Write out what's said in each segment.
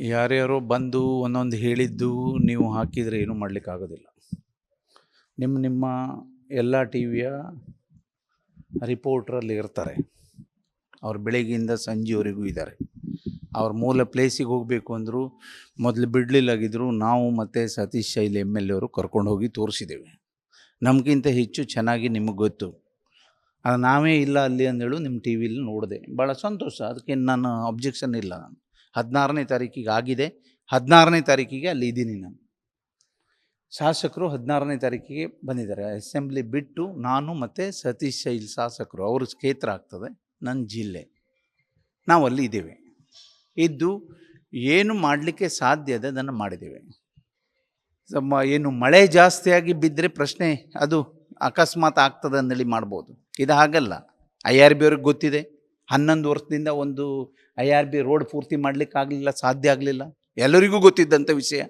ಯಾರ್ಯಾರೋ ಬಂದು ಒಂದೊಂದು ಹೇಳಿದ್ದು ನೀವು ಹಾಕಿದರೆ ಏನೂ ಮಾಡಲಿಕ್ಕಾಗೋದಿಲ್ಲ. ನಿಮ್ಮ ನಿಮ್ಮ ಎಲ್ಲ ಟಿ ವಿಯ ರಿಪೋರ್ಟ್ರಲ್ಲಿ ಇರ್ತಾರೆ. ಅವ್ರು ಬೆಳಗ್ಗೆಯಿಂದ ಸಂಜೆವರೆಗೂ ಇದ್ದಾರೆ. ಅವ್ರ ಮೂಲ ಪ್ಲೇಸಿಗೆ ಹೋಗಬೇಕು ಅಂದರೂ ಮೊದಲು ಬಿಡಲಿಲ್ಲಾಗಿದ್ದರು ನಾವು ಮತ್ತು ಸತೀಶ್ ಶೈಲಿ ಎಂ ಎಲ್ ಎವರು ಕರ್ಕೊಂಡು ಹೋಗಿ ತೋರಿಸಿದ್ದೇವೆ. ನಮಗಿಂತ ಹೆಚ್ಚು ಚೆನ್ನಾಗಿ ನಿಮಗೆ ಗೊತ್ತು. ಅದು ನಾವೇ ಇಲ್ಲ ಅಲ್ಲಿ ಅಂದೇಳು ನಿಮ್ಮ ಟಿ ವಿಲಿ ನೋಡಿದೆ. ಭಾಳ ಸಂತೋಷ. ಅದಕ್ಕೆ ನಾನು ಅಬ್ಜೆಕ್ಷನ್ ಇಲ್ಲ ನಾನು. ಹದಿನಾರನೇ ತಾರೀಕಿಗೆ ಆಗಿದೆ. ಹದಿನಾರನೇ ತಾರೀಕಿಗೆ ಅಲ್ಲಿ ಇದ್ದೀನಿ ನಾನು. ಶಾಸಕರು ಹದಿನಾರನೇ ತಾರೀಕಿಗೆ ಬಂದಿದ್ದಾರೆ. ಅಸೆಂಬ್ಲಿ ಬಿಟ್ಟು ನಾನು ಮತ್ತು ಸತೀಶ್ ಶೈಲ್ ಶಾಸಕರು, ಅವ್ರ ಕ್ಷೇತ್ರ ಆಗ್ತದೆ, ನನ್ನ ಜಿಲ್ಲೆ. ನಾವು ಅಲ್ಲಿ ಇದ್ದೇವೆ. ಇದ್ದು ಏನು ಮಾಡಲಿಕ್ಕೆ ಸಾಧ್ಯ ಇದೆ ಅದನ್ನು ಮಾಡಿದ್ದೇವೆ. ಏನು ಮಳೆ ಜಾಸ್ತಿಯಾಗಿ ಬಿದ್ದರೆ ಪ್ರಶ್ನೆ, ಅದು ಅಕಸ್ಮಾತ್ ಆಗ್ತದೆ ಅಂದೇಳಿ ಮಾಡ್ಬೋದು. ಇದು ಹಾಗಲ್ಲ. ಐ ಆರ್ ಬಿ ಅವ್ರಿಗೆ ಗೊತ್ತಿದೆ. ಹನ್ನೊಂದು ವರ್ಷದಿಂದ ಒಂದು ಐ ಆರ್ ಬಿ ರೋಡ್ ಪೂರ್ತಿ ಮಾಡಲಿಕ್ಕೆ ಆಗಲಿಲ್ಲ ಸಾಧ್ಯ ಆಗಲಿಲ್ಲ. ಎಲ್ಲರಿಗೂ ಗೊತ್ತಿದ್ದಂಥ ವಿಷಯ.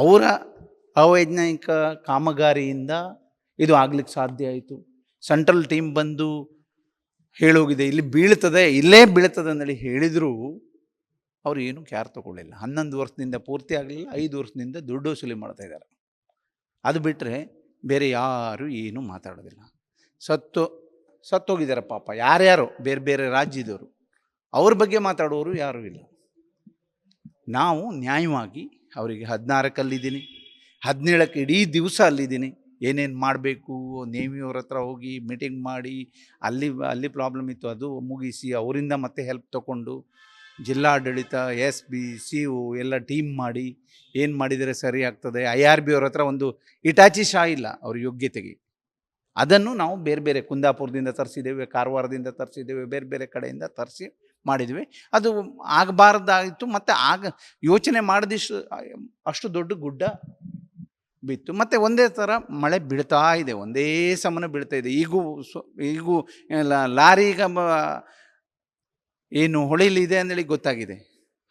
ಅವರ ಅವೈಜ್ಞಾನಿಕ ಕಾಮಗಾರಿಯಿಂದ ಇದು ಆಗ್ಲಿಕ್ಕೆ ಸಾಧ್ಯ ಆಯಿತು. ಸೆಂಟ್ರಲ್ ಟೀಮ್ ಬಂದು ಹೇಳೋಗಿದೆ, ಇಲ್ಲಿ ಬೀಳ್ತದೆ, ಇಲ್ಲೇ ಬೀಳ್ತದೆ ಅಂತೇಳಿ ಹೇಳಿದರೂ ಅವ್ರು ಏನು ಕ್ಯಾರ್ ತಗೊಳ್ಳಿಲ್ಲ. ಹನ್ನೊಂದು ವರ್ಷದಿಂದ ಪೂರ್ತಿ ಆಗಲಿಲ್ಲ, ಐದು ವರ್ಷದಿಂದ ದುಡ್ಡು ವಸೂಲಿ ಮಾಡ್ತಾ ಇದ್ದಾರೆ. ಅದು ಬಿಟ್ಟರೆ ಬೇರೆ ಯಾರೂ ಏನೂ ಮಾತಾಡೋದಿಲ್ಲ. ಸತ್ತು ಸತ್ತೋಗಿದ್ದಾರೆ ಪಾಪ. ಯಾರ್ಯಾರು? ಬೇರೆ ಬೇರೆ ರಾಜ್ಯದವರು. ಅವ್ರ ಬಗ್ಗೆ ಮಾತಾಡೋರು ಯಾರೂ ಇಲ್ಲ. ನಾವು ನ್ಯಾಯವಾಗಿ ಅವರಿಗೆ ಹದಿನಾರಕ್ಕಲ್ಲಿದ್ದೀನಿ. ಹದಿನೇಳಕ್ಕೆ ಇಡೀ ದಿವಸ ಅಲ್ಲಿದ್ದೀನಿ. ಏನೇನು ಮಾಡಬೇಕು? ನೇವಿಯವ್ರ ಹತ್ರ ಹೋಗಿ ಮೀಟಿಂಗ್ ಮಾಡಿ, ಅಲ್ಲಿ ಅಲ್ಲಿ ಪ್ರಾಬ್ಲಮ್ ಇತ್ತು, ಅದು ಮುಗಿಸಿ ಅವರಿಂದ ಮತ್ತೆ ಹೆಲ್ಪ್ ತಗೊಂಡು ಜಿಲ್ಲಾಡಳಿತ, ಎಸ್ ಬಿ, ಸಿ ಒ ಎಲ್ಲ ಟೀಮ್ ಮಾಡಿ ಏನು ಮಾಡಿದರೆ ಸರಿ ಆಗ್ತದೆ? ಐ ಆರ್ ಬಿ ಅವ್ರ ಹತ್ರ ಒಂದು ಇಟಾಚಿ ಶಾ ಇಲ್ಲ ಅವ್ರ ಯೋಗ್ಯತೆಗೆ. ಅದನ್ನು ನಾವು ಬೇರೆ ಬೇರೆ ಕುಂದಾಪುರದಿಂದ ತರಿಸಿದ್ದೇವೆ, ಕಾರವಾರದಿಂದ ತರಿಸಿದ್ದೇವೆ, ಬೇರೆ ಬೇರೆ ಕಡೆಯಿಂದ ತರಿಸಿ ಮಾಡಿದ್ವಿ. ಅದು ಆಗಬಾರ್ದಾಯಿತು, ಮತ್ತು ಆಗ ಯೋಚನೆ ಮಾಡದಿಷ್ಟು, ಅಷ್ಟು ದೊಡ್ಡ ಗುಡ್ಡ ಬಿತ್ತು. ಮತ್ತು ಒಂದೇ ಥರ ಮಳೆ ಬೀಳ್ತಾ ಇದೆ, ಒಂದೇ ಸಮನ ಬೀಳ್ತಾ ಇದೆ. ಈಗೂ ಸೊ, ಈಗೂ ಲಾರಿ ಈಗ ಏನು ಹೊಳೆಯಲಿದೆ ಅಂದೇಳಿ ಗೊತ್ತಾಗಿದೆ.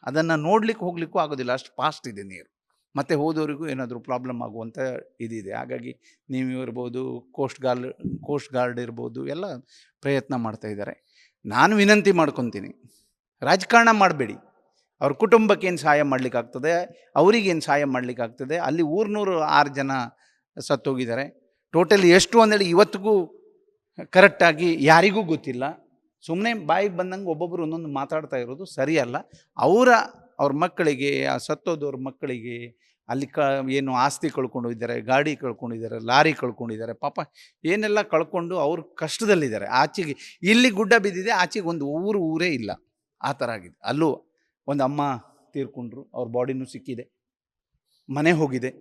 ಅದನ್ನು ನೋಡ್ಲಿಕ್ಕೆ ಹೋಗ್ಲಿಕ್ಕೂ ಆಗೋದಿಲ್ಲ, ಅಷ್ಟು ಫಾಸ್ಟ್ ಇದೆ ನೀರು. ಮತ್ತು ಹೋದವರಿಗೂ ಏನಾದರೂ ಪ್ರಾಬ್ಲಮ್ ಆಗುವಂಥ ಇದಿದೆ. ಹಾಗಾಗಿ ನೀವು ಇರ್ಬೋದು ಕೋಸ್ಟ್ ಗಾರ್ಡ್ ಕೋಸ್ಟ್ ಗಾರ್ಡ್ ಇರ್ಬೋದು, ಎಲ್ಲ ಪ್ರಯತ್ನ ಮಾಡ್ತಾ ಇದ್ದಾರೆ. ನಾನು ವಿನಂತಿ ಮಾಡ್ಕೊತೀನಿ, ರಾಜಕಾರಣ ಮಾಡಬೇಡಿ. ಅವ್ರ ಕುಟುಂಬಕ್ಕೆ ಏನು ಸಹಾಯ ಮಾಡಲಿಕ್ಕಾಗ್ತದೆ ಅವರಿಗೇನು ಸಹಾಯ ಮಾಡಲಿಕ್ಕಾಗ್ತದೆ ಅಲ್ಲಿ ಊರ್ನೂರು ಆರು ಜನ ಸತ್ತೋಗಿದ್ದಾರೆ. ಟೋಟಲಿ ಎಷ್ಟು ಅಂದೇಳಿ ಇವತ್ತಿಗೂ ಕರೆಕ್ಟಾಗಿ ಯಾರಿಗೂ ಗೊತ್ತಿಲ್ಲ. ಸುಮ್ಮನೆ ಬಾಯಿಗೆ ಬಂದಂಗೆ ಒಬ್ಬೊಬ್ಬರು ಒಂದೊಂದು ಮಾತಾಡ್ತಾ ಇರೋದು ಸರಿಯಲ್ಲ. ಅವರ ಅವ್ರ ಮಕ್ಕಳಿಗೆ, ಆ ಸತ್ತೋದವ್ರ ಮಕ್ಕಳಿಗೆ ಅಲ್ಲಿ ಕ, ಏನು ಆಸ್ತಿ ಕಳ್ಕೊಂಡಿದ್ದಾರೆ, ಗಾಡಿ ಕಳ್ಕೊಂಡಿದ್ದಾರೆ, ಲಾರಿ ಕಳ್ಕೊಂಡಿದ್ದಾರೆ, ಪಾಪ ಏನೆಲ್ಲ ಕಳ್ಕೊಂಡು ಅವ್ರು ಕಷ್ಟದಲ್ಲಿದ್ದಾರೆ. ಆಚೆಗೆ, ಇಲ್ಲಿ ಗುಡ್ಡ ಬಿದ್ದಿದೆ, ಆಚೆಗೆ ಒಂದು ಊರು, ಊರೇ ಇಲ್ಲ. ಆ ಥರ ಆಗಿದೆ. ಅಲ್ಲೂ ಒಂದು ಅಮ್ಮ ತೀರ್ಕೊಂಡ್ರು, ಅವ್ರ ಬಾಡಿನೂ ಸಿಕ್ಕಿದೆ. ಮನೆ ಹೋಗಿದೆ.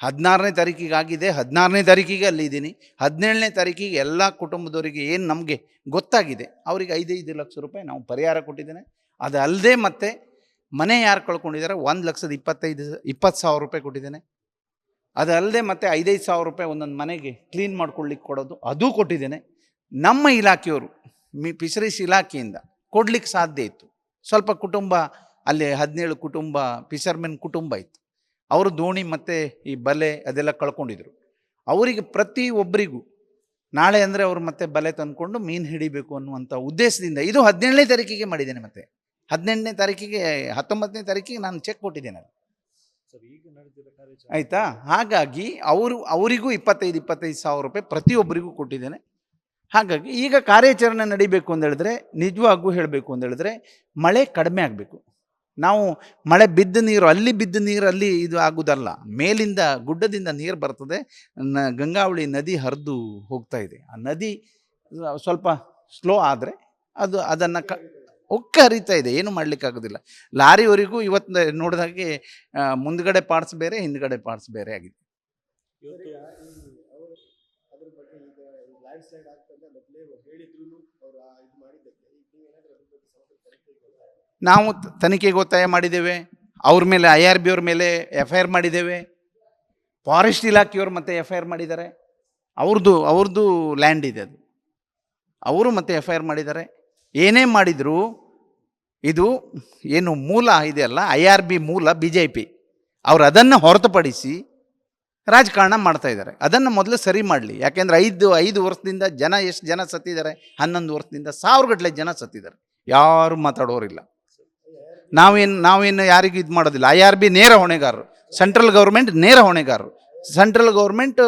ಹದಿನಾರನೇ ತಾರೀಕಿಗೆ ಆಗಿದೆ, ಹದಿನಾರನೇ ತಾರೀಕಿಗೆ ಅಲ್ಲಿದ್ದೀನಿ ಹದಿನೇಳನೇ ತಾರೀಕಿಗೆ ಎಲ್ಲ ಕುಟುಂಬದವರಿಗೆ ಏನು ನಮಗೆ ಗೊತ್ತಾಗಿದೆ, ಅವರಿಗೆ ಐದೈದು ಲಕ್ಷ ರೂಪಾಯಿ ನಾವು ಪರಿಹಾರ ಕೊಟ್ಟಿದ್ದೇನೆ. ಅದು ಅಲ್ಲದೆ ಮತ್ತೆ ಮನೆ ಯಾರು ಕಳ್ಕೊಂಡಿದ್ದಾರೆ ಒಂದು ಲಕ್ಷದ ಇಪ್ಪತ್ತೈದು ಇಪ್ಪತ್ತು ಸಾವಿರ ರೂಪಾಯಿ ಕೊಟ್ಟಿದ್ದೇನೆ. ಅದಲ್ಲದೆ ಮತ್ತೆ ಐದೈದು ಸಾವಿರ ರೂಪಾಯಿ ಒಂದೊಂದು ಮನೆಗೆ ಕ್ಲೀನ್ ಮಾಡ್ಕೊಳ್ಳಿಕ್ಕೆ ಕೊಡೋದು ಅದೂ ಕೊಟ್ಟಿದ್ದೇನೆ. ನಮ್ಮ ಇಲಾಖೆಯವರು, ಮಿ, ಫಿಶರೀಸ್ ಇಲಾಖೆಯಿಂದ ಕೊಡ್ಲಿಕ್ಕೆ ಸಾಧ್ಯ ಇತ್ತು. ಸ್ವಲ್ಪ ಕುಟುಂಬ, ಅಲ್ಲಿ ಹದಿನೇಳು ಕುಟುಂಬ, ಫಿಶರ್ಮೆನ್ ಕುಟುಂಬ ಇತ್ತು. ಅವರು ದೋಣಿ ಮತ್ತು ಈ ಬಲೆ ಅದೆಲ್ಲ ಕಳ್ಕೊಂಡಿದ್ರು. ಅವರಿಗೆ ಪ್ರತಿ ಒಬ್ಬರಿಗೂ ನಾಳೆ ಅಂದರೆ ಅವರು ಮತ್ತೆ ಬಲೆ ತಂದ್ಕೊಂಡು ಮೀನು ಹಿಡಿಬೇಕು ಅನ್ನುವಂಥ ಉದ್ದೇಶದಿಂದ, ಇದು ಹದಿನೇಳನೇ ತಾರೀಕಿಗೆ ಮಾಡಿದ್ದೇನೆ ಮತ್ತೆ. ಹದಿನೆಂಟನೇ ತಾರೀಕಿಗೆ ಹತ್ತೊಂಬತ್ತನೇ ತಾರೀಕಿಗೆ ನಾನು ಚೆಕ್ ಕೊಟ್ಟಿದ್ದೇನೆ ಆಯಿತಾ? ಹಾಗಾಗಿ ಅವರು ಅವರಿಗೂ ಇಪ್ಪತ್ತೈದು ಇಪ್ಪತ್ತೈದು ಸಾವಿರ ರೂಪಾಯಿ ಪ್ರತಿಯೊಬ್ಬರಿಗೂ ಕೊಟ್ಟಿದ್ದೇನೆ. ಹಾಗಾಗಿ ಈಗ ಕಾರ್ಯಾಚರಣೆ ನಡಿಬೇಕು ಅಂತ ಹೇಳಿದ್ರೆ ನಿಜವಾಗೂ ಹೇಳಬೇಕು ಅಂತ ಹೇಳಿದ್ರೆ ಮಳೆ ಕಡಿಮೆ ಆಗಬೇಕು. ನಾವು ಮಳೆ ಬಿದ್ದ ನೀರು ಅಲ್ಲಿ ಬಿದ್ದ ನೀರು ಅಲ್ಲಿ ಇದು ಆಗುವುದಲ್ಲ. ಮೇಲಿಂದ ಗುಡ್ಡದಿಂದ ನೀರು ಬರ್ತದೆ. ನ ಗಂಗಾವಳಿ ನದಿ ಹರಿದು ಹೋಗ್ತಾ ಇದೆ. ಆ ನದಿ ಸ್ವಲ್ಪ ಸ್ಲೋ ಆದರೆ ಅದು ಅದನ್ನು ಕ ಉಕ್ಕ ಹರಿತಾ ಇದೆ ಏನು ಮಾಡಲಿಕ್ಕಾಗೋದಿಲ್ಲ. ಲಾರಿವರೆಗೂ ಇವತ್ತು ನೋಡಿದಾಗೆ ಮುಂದ್ಗಡೆ ಪಾರ್ಟ್ಸ್ ಬೇರೆ ಹಿಂದ್ಗಡೆ ಪಾರ್ಟ್ಸ್ ಬೇರೆ ಆಗಿದೆ. ನಾವು ತನಿಖೆಗೆ ಒತ್ತಾಯ ಮಾಡಿದ್ದೇವೆ. ಅವ್ರ ಮೇಲೆ ಐ ಆರ್ ಬಿ ಅವ್ರ ಮೇಲೆ ಎಫ್ ಐ ಆರ್ ಮಾಡಿದ್ದೇವೆ. ಫಾರೆಸ್ಟ್ ಇಲಾಖೆಯವರು ಮತ್ತೆ ಎಫ್ ಐ ಆರ್ ಮಾಡಿದ್ದಾರೆ. ಅವ್ರದ್ದು ಅವ್ರದ್ದು ಲ್ಯಾಂಡ್ ಇದೆ ಅದು. ಅವರು ಮತ್ತೆ ಎಫ್ ಐ ಆರ್ ಮಾಡಿದ್ದಾರೆ. ಏನೇ ಮಾಡಿದರೂ ಇದು ಏನು ಮೂಲ ಇದೆಯಲ್ಲ ಐ ಆರ್ ಬಿ ಮೂಲ ಬಿ ಜೆ ಪಿ. ಅವ್ರು ಅದನ್ನು ಹೊರತುಪಡಿಸಿ ರಾಜಕಾರಣ ಮಾಡ್ತಾ ಇದ್ದಾರೆ. ಅದನ್ನು ಮೊದಲು ಸರಿ ಮಾಡಲಿ. ಯಾಕೆಂದರೆ ಐದು ಐದು ವರ್ಷದಿಂದ ಜನ, ಎಷ್ಟು ಜನ ಸತ್ತಿದ್ದಾರೆ? ಹನ್ನೊಂದು ವರ್ಷದಿಂದ ಸಾವಿರಗಟ್ಟಲೆ ಜನ ಸತ್ತಿದ್ದಾರೆ. ಯಾರು ಮಾತಾಡೋರಿಲ್ಲ. ನಾವೇನು ನಾವೇನು ಯಾರಿಗೂ ಇದು ಮಾಡೋದಿಲ್ಲ. ಐ ಆರ್ ಬಿ ನೇರ ಹೊಣೆಗಾರರು. ಸೆಂಟ್ರಲ್ ಗೌರ್ಮೆಂಟ್ ನೇರ ಹೊಣೆಗಾರರು. ಸೆಂಟ್ರಲ್ ಗೌರ್ಮೆಂಟ್,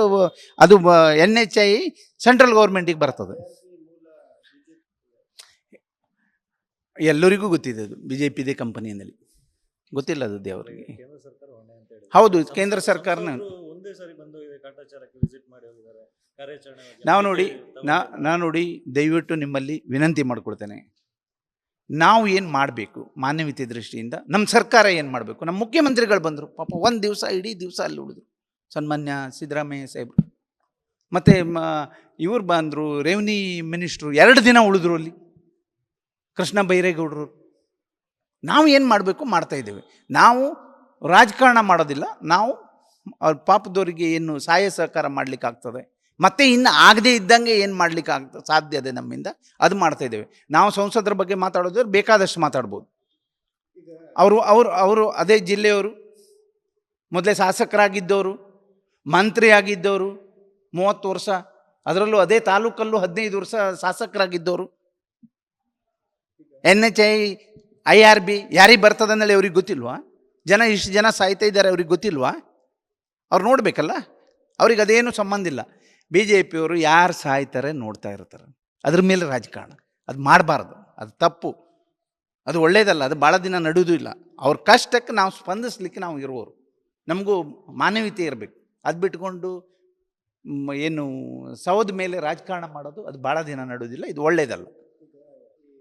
ಅದು ಎನ್ ಎಚ್ ಐ ಸೆಂಟ್ರಲ್ ಗೌರ್ಮೆಂಟಿಗೆ ಬರ್ತದೆ. ಎಲ್ಲರಿಗೂ ಗೊತ್ತಿದೆ ಅದು. ಬಿ ಜೆ ಪಿದೇ ಕಂಪನಿಯಲ್ಲಿ ಗೊತ್ತಿಲ್ಲ ಅದು ದೇವರಿಗೆ. ಹೌದು ಕೇಂದ್ರ ಸರ್ಕಾರನ ನಾವು ನೋಡಿ ನಾ ನಾ ನೋಡಿ ದಯವಿಟ್ಟು ನಿಮ್ಮಲ್ಲಿ ವಿನಂತಿ ಮಾಡ್ಕೊಳ್ತೇನೆ ನಾವು ಏನು ಮಾಡಬೇಕು ಮಾನವೀಯತೆ ದೃಷ್ಟಿಯಿಂದ? ನಮ್ಮ ಸರ್ಕಾರ ಏನು ಮಾಡಬೇಕು? ನಮ್ಮ ಮುಖ್ಯಮಂತ್ರಿಗಳು ಬಂದರು. ಪಾಪ ಒಂದು ದಿವಸ ಇಡೀ ದಿವಸ ಅಲ್ಲಿ ಉಳಿದ್ರು. ಸನ್ಮಾನ್ಯ ಸಿದ್ದರಾಮಯ್ಯ ಸಾಹೇಬರು. ಮತ್ತು ಇವ್ರು ಬಂದರು ರೆವಿನ್ಯೂ ಮಿನಿಸ್ಟ್ರು ಎರಡು ದಿನ ಉಳಿದ್ರು ಅಲ್ಲಿ. ಕೃಷ್ಣ ಬೈರೇಗೌಡರು. ನಾವು ಏನು ಮಾಡಬೇಕು ಮಾಡ್ತಾಯಿದ್ದೇವೆ ನಾವು ರಾಜಕಾರಣ ಮಾಡೋದಿಲ್ಲ. ನಾವು ಅವ್ರ ಪಾಪದವರಿಗೆ ಏನು ಸಹಾಯ ಸಹಕಾರ ಮಾಡಲಿಕ್ಕಾಗ್ತದೆ ಮತ್ತು ಇನ್ನು ಆಗದೇ ಇದ್ದಂಗೆ ಏನು ಮಾಡ್ಲಿಕ್ಕೆ ಆಗ್ತದೆ ಸಾಧ್ಯ ಇದೆ ನಮ್ಮಿಂದ? ಅದು ಮಾಡ್ತಾಯಿದ್ದೇವೆ ನಾವು ಸಂಸದರ ಬಗ್ಗೆ ಮಾತಾಡೋದ್ರೆ ಬೇಕಾದಷ್ಟು ಮಾತಾಡ್ಬೋದು. ಅವರು ಅವರು ಅವರು ಅದೇ ಜಿಲ್ಲೆಯವರು, ಮೊದಲೇ ಶಾಸಕರಾಗಿದ್ದವರು ಮಂತ್ರಿ ಆಗಿದ್ದವರು ಮೂವತ್ತು ವರ್ಷ, ಅದರಲ್ಲೂ ಅದೇ ತಾಲೂಕಲ್ಲೂ ಹದಿನೈದು ವರ್ಷ ಶಾಸಕರಾಗಿದ್ದವರು N H I I R B ಯಾರಿಗೆ ಬರ್ತದೆ ಅಂದೇಳಿ ಅವ್ರಿಗೆ ಗೊತ್ತಿಲ್ವಾ? ಜನ ಇಷ್ಟು ಜನ ಸಾಯ್ತಾ ಇದ್ದಾರೆ ಅವ್ರಿಗೆ ಗೊತ್ತಿಲ್ವಾ? ಅವ್ರು ನೋಡಬೇಕಲ್ಲ? ಅವ್ರಿಗೆ ಅದೇನು ಸಂಬಂಧ ಇಲ್ಲ. ಬಿ ಜೆ ಪಿಯವರು ಯಾರು ಸಾಯ್ತಾರೆ ನೋಡ್ತಾ ಇರ್ತಾರೆ. ಅದ್ರ ಮೇಲೆ ರಾಜಕಾರಣ. ಅದು ಮಾಡಬಾರ್ದು. ಅದು ತಪ್ಪು. ಅದು ಒಳ್ಳೇದಲ್ಲ. ಅದು ಭಾಳ ದಿನ ನಡೆಯೋದು ಇಲ್ಲ. ಅವ್ರ ಕಷ್ಟಕ್ಕೆ ನಾವು ಸ್ಪಂದಿಸ್ಲಿಕ್ಕೆ ನಾವು ಇರುವವರು ನಮಗೂ ಮಾನವೀಯತೆ ಇರಬೇಕು. ಅದು ಬಿಟ್ಕೊಂಡು ಏನು, ಸೌದ ಮೇಲೆ ರಾಜಕಾರಣ ಮಾಡೋದು ಅದು ಭಾಳ ದಿನ ನಡೆಯೋದಿಲ್ಲ ಇದು ಒಳ್ಳೇದಲ್ಲ ಈಗ ಈ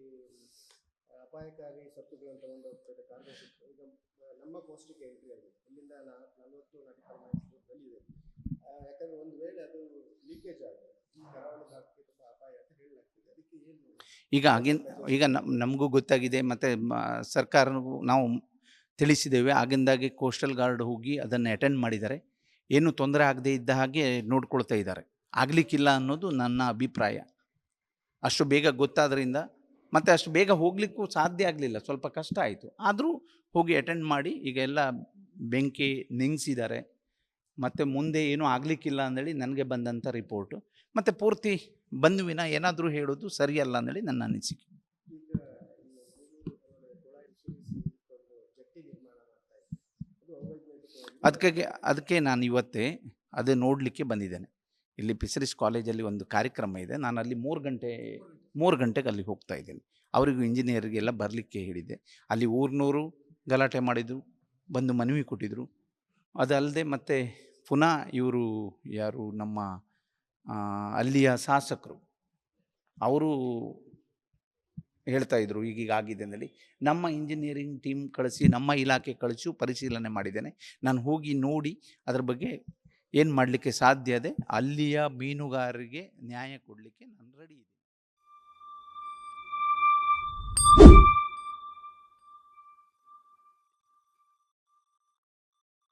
ಅಪಾಯಕಾರಿ ಕಾರಣ ಹೋಗ್ತಾರೆ ಈಗ ನಮ್ಮ ಕೋಸ್ಟಿಗೆ ಎಂಟ್ರಿ ಅದು ಇಲ್ಲಿಂದ ನಲವತ್ತು ನಲವತ್ತೈದು ಮೈಸೂರು ಬಂದಿದೆ. ಯಾಕಂದ್ರೆ ಒಂದು ವೇಳೆ ಅದು ಲೀಕೇಜ್ ಆದರೆ ಈ ಕರಾವಳಿ ತುಂಬ ಅಪಾಯ ಅಂತ ಅದಕ್ಕೆ ಈಗ ಆಗಿನ, ಈಗ ನಮ್, ನಮಗೂ ಗೊತ್ತಾಗಿದೆ. ಮತ್ತು ಸರ್ಕಾರಗೂ ನಾವು ತಿಳಿಸಿದ್ದೇವೆ. ಆಗಿಂದಾಗೆ ಕೋಸ್ಟಲ್ ಗಾರ್ಡ್ ಹೋಗಿ ಅದನ್ನು ಅಟೆಂಡ್ ಮಾಡಿದ್ದಾರೆ. ಏನು ತೊಂದರೆ ಆಗದೇ ಇದ್ದ ಹಾಗೆ ನೋಡ್ಕೊಳ್ತಾ ಇದ್ದಾರೆ. ಆಗಲಿಕ್ಕಿಲ್ಲ ಅನ್ನೋದು ನನ್ನ ಅಭಿಪ್ರಾಯ. ಅಷ್ಟು ಬೇಗ ಗೊತ್ತಾದ್ರಿಂದ ಮತ್ತು ಅಷ್ಟು ಬೇಗ ಹೋಗಲಿಕ್ಕೂ ಸಾಧ್ಯ ಆಗಲಿಲ್ಲ. ಸ್ವಲ್ಪ ಕಷ್ಟ ಆಯಿತು. ಆದರೂ ಹೋಗಿ ಅಟೆಂಡ್ ಮಾಡಿ ಈಗ ಎಲ್ಲ ಬೆಂಕಿ ನಿಂಗಿಸಿದ್ದಾರೆ. ಮತ್ತು ಮುಂದೆ ಏನೂ ಆಗಲಿಕ್ಕಿಲ್ಲ ಅಂದೇಳಿ ನನಗೆ ಬಂದಂಥ ರಿಪೋರ್ಟು ಮತ್ತು ಪೂರ್ತಿ ಬಂದುವಿನ ಏನಾದರೂ ಹೇಳೋದು ಸರಿಯಲ್ಲ ಅಂದೇಳಿ ನನ್ನ ಅನಿಸಿಕೆ. ಅದಕ್ಕೆ ಅದಕ್ಕೆ ನಾನು ಇವತ್ತೇ ಅದೇ ನೋಡಲಿಕ್ಕೆ ಬಂದಿದ್ದೇನೆ. ಇಲ್ಲಿ ಪಿಸರಿಸ್ ಕಾಲೇಜಲ್ಲಿ ಒಂದು ಕಾರ್ಯಕ್ರಮ ಇದೆ. ನಾನು ಅಲ್ಲಿ ಮೂರು ಗಂಟೆ ಮೂರು ಗಂಟೆಗೆ ಅಲ್ಲಿ ಹೋಗ್ತಾ ಇದ್ದೇನೆ. ಅವರಿಗೂ ಇಂಜಿನಿಯರಿಗೆಲ್ಲ ಬರಲಿಕ್ಕೆ ಹೇಳಿದ್ದೆ. ಅಲ್ಲಿ ಊರ್ನೂರು ಗಲಾಟೆ ಮಾಡಿದರು, ಬಂದು ಮನವಿ ಕೊಟ್ಟಿದ್ದರು ಅದಲ್ಲದೆ ಮತ್ತೆ ಪುನಃ ಇವರು ಯಾರು ನಮ್ಮ ಅಲ್ಲಿಯ ಶಾಸಕರು, ಅವರು ಹೇಳ್ತಾ ಇದ್ರು, ಈಗೀಗ ಆಗಿದೆ ಅಂದಲ್ಲಿ. ನಮ್ಮ ಇಂಜಿನಿಯರಿಂಗ್ ಟೀಮ್ ಕಳಿಸಿ, ನಮ್ಮ ಇಲಾಖೆ ಕಳಿಸು, ಪರಿಶೀಲನೆ ಮಾಡಿದ್ದೇನೆ. ನಾನು ಹೋಗಿ ನೋಡಿ ಅದ್ರ ಬಗ್ಗೆ ಏನು ಮಾಡಲಿಕ್ಕೆ ಸಾಧ್ಯ ಇದೆ, ಅಲ್ಲಿಯ ಮೀನುಗಾರರಿಗೆ ನ್ಯಾಯ ಕೊಡಲಿಕ್ಕೆ ನಾನು ರೆಡಿ ಇದ್ದೀನಿ.